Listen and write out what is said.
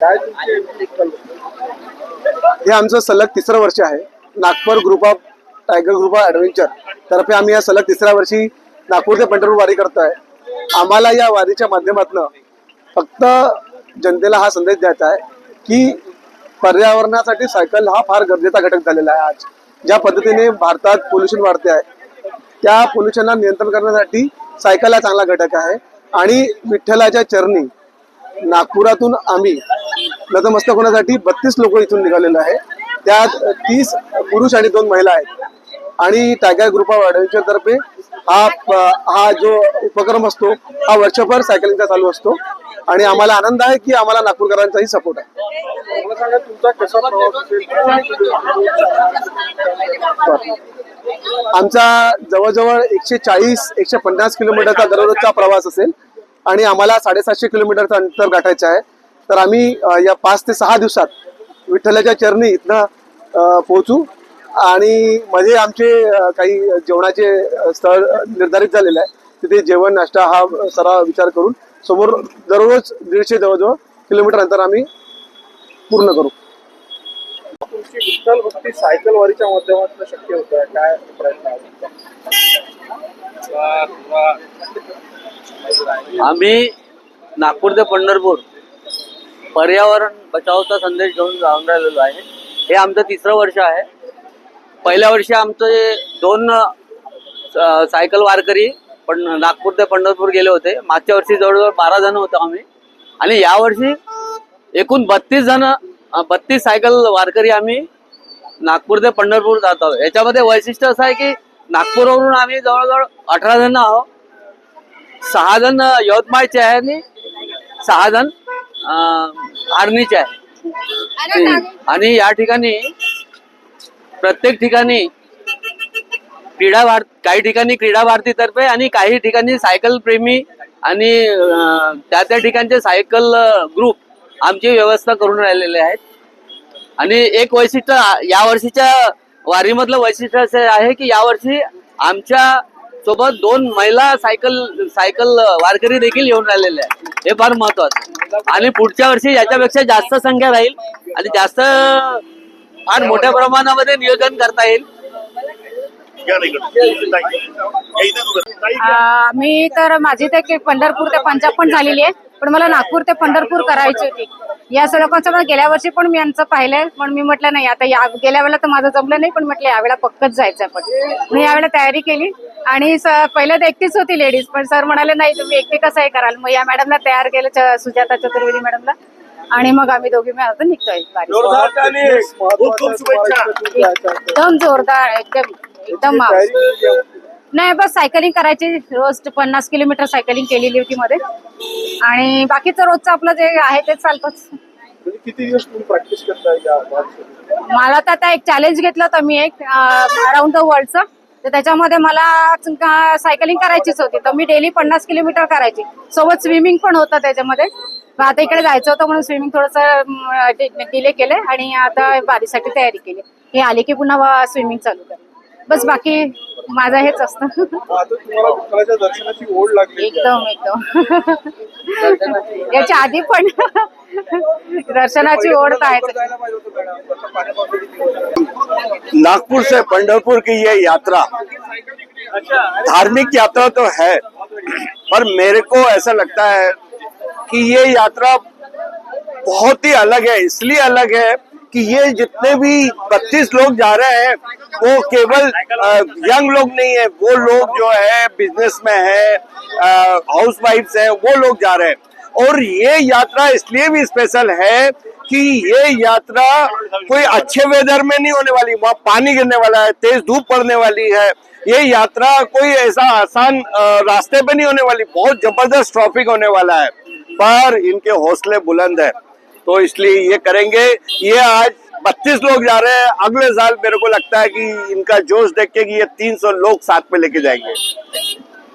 हे आमचं सलग तिसरं वर्ष आहे. Nagpur group of tiger group of adventure तर्फे आम्ही या सलग तिसऱ्या वर्षी नागपूर ते पंढरपूर वारी करतोय. आम्हाला या वारीच्या माध्यमातून फक्त जनतेला हा संदेश द्यायचा आहे की पर्यावरणासाठी सायकल हा फार गरजेचा घटक झालेला आहे आज. ज्या पद्धतीने भारतात पोल्युशन वाढते आहे त्या पोल्युशनला नियंत्रण करण्यासाठी सायकल हा चांगला घटक आहे. आणि विठ्ठलाच्या चरणी नागपुरातून आम्ही नतमस्तक होण्यासाठी बत्तीस लोक इथून निघालेलो आहे. त्यात तीस पुरुष आणि दोन महिला आहेत. आणि टायगर ग्रुप ऑफ ॲडव्हेंचर तर्फे हा हा जो उपक्रम असतो हा वर्षभर सायकलिंगचा चालू असतो. आणि आम्हाला आनंद आहे की आम्हाला नागपूरकरांचाही सपोर्ट आहे? आमचा जवळजवळ एकशे चाळीस एकशे पन्नास किलोमीटरचा दररोजचा प्रवास असेल. आणि आम्हाला साडेसातशे किलोमीटरचं अंतर गाठायचं आहे. तर आम्ही या पाच ते सहा दिवसात विठ्ठलाच्या चरणी इथनं पोहोचू. आणि मध्ये आमचे अ, काही जेवणाचे स्थळ निर्धारित झालेले आहे. तिथे जेवण नाश्ता हा सर्व विचार करून समोर दररोज दीडशे जवळजवळ किलोमीटर अंतर आम्ही पूर्ण करू. तुमची विठ्ठल भक्ती सायकल वारीच्या माध्यमातून शक्य होत? आहे? काय प्रयत्न? आम्ही नागपूर ते पंढरपूर पर्यावरण बचावचा संदेश घेऊन जाऊन राहिलेलो आहे. हे आमचं तिसरं वर्ष आहे. पहिल्या वर्षी आमचे दोन सायकल वारकरी पण नागपूर ते पंढरपूर गेले होते. मागच्या वर्षी जवळजवळ बारा जण होतो आम्ही. आणि यावर्षी एकूण बत्तीस जण बत्तीस सायकल वारकरी आम्ही नागपूर ते पंढरपूर जात आहोत. याच्यामध्ये वैशिष्ट्य असं आहे की नागपूरवरून आम्ही जवळजवळ अठरा जण आहोत. सहा जण यवतमाळचे आहे आणि सहा जण आर्मीचे आहे. आणि या ठिकाणी प्रत्येक ठिकाणी क्रीडा भार काही ठिकाणी क्रीडा भारतीतर्फे आणि काही ठिकाणी सायकल प्रेमी आणि त्या त्या ठिकाणचे सायकल ग्रुप आमची व्यवस्था करून राहिलेले आहेत. आणि एक वैशिष्ट्य या वर्षीच्या वारीमधलं वैशिष्ट्य असं आहे की यावर्षी आमच्या सोबत दोन महिला सायकल सायकल वारकरी देखील येऊन राहिलेले आहेत. हे फार महत्वाचं आणि पुढच्या वर्षी याच्यापेक्षा जास्त संख्या राहील आणि जास्त फार मोठ्या प्रमाणामध्ये नियोजन करता येईल. मी तर माझी तर पंढरपूर ते पंजाब पण झालेली आहे पण मला नागपूर ते पंढरपूर करायची होती. या पण गेल्या वर्षी पण मी यांचं पाहिलंय. पण मी म्हटलं नाही आता या गेल्या वेळेला तर माझं जमलं नाही पण म्हटलं यावेळेला पक्कच जायचं आपण मी यावेळेला तयारी केली. आणि स- पहिलं तर एकटीच होती लेडीज पण सर म्हणाले नाही तुम्ही एकटी कसं हे कराल? मग या मॅडमला तयार केलं सुजाता चतुर्वेदी मॅडमला आणि मग आम्ही दोघी मिळून निघतोय. एकदम जोरदार एकदम एकदम. नाही बस सायकलिंग करायची. रोज पन्नास किलोमीटर सायकलिंग केलेली होती मध्ये. आणि बाकीचं रोजचं आपलं जे आहे ते चालतंच. किती दिवस तुम्ही प्रॅक्टिस करताय? मला तर आता एक चॅलेंज घेतलं होतं मी एक अराउंड द वर्ल्डचं तर त्याच्यामध्ये मला सायकलिंग करायचीच होती. तर मी डेली पन्नास किलोमीटर करायची. सोबत स्विमिंग पण होतं त्याच्यामध्ये. आता इकडे जायचं होतं म्हणून स्विमिंग थोडंसं डिले केलं आणि आता बारीसाठी तयारी केली. हे आली की पुन्हा स्विमिंग चालू करेल. बस बाकी माझं हेच असतं. आता तुम्हाला विठ्ठलाच्या दर्शनाची ओढ लागली? एकदम एकदम. याच्या आधी पण दर्शनाची ओढ आहेत. नागपुर से पंढरपुर की ये यात्रा। धार्मिक यात्रा तो है पर मेरे को ऐसा लगता है कि ये यात्रा बहुत ही अलग है इसलिए अलग है कि ये जितने भी बत्तीस लोग जा रहे हैं, वो केवल यंग लोग नहीं है, वो लोग जो है बिज़नेस में है हाउस वाइफ्स है, वो लोग जा रहे हैं। और ये यात्रा इसलिए भी स्पेशल है कि ये यात्रा कोई अच्छे वेदर में नहीं होने वाली, वहाँ पानी गिरने वाला है, तेज धूप पड़ने वाली है। ये यात्रा कोई ऐसा आसान रास्ते पे नहीं होने वाली, बहुत ज़बरदस्त ट्रॉफिक होने वाला है। पर इनके हौसले बुलंद है। तो इसलिए ये करेंगे। ये आज बत्तीस लोग जा रहे हैं। अगले साल मेरे को लगता है कि इनका जोश देख के कि ये तीन सौ लोग साथ में लेके जाएंगे।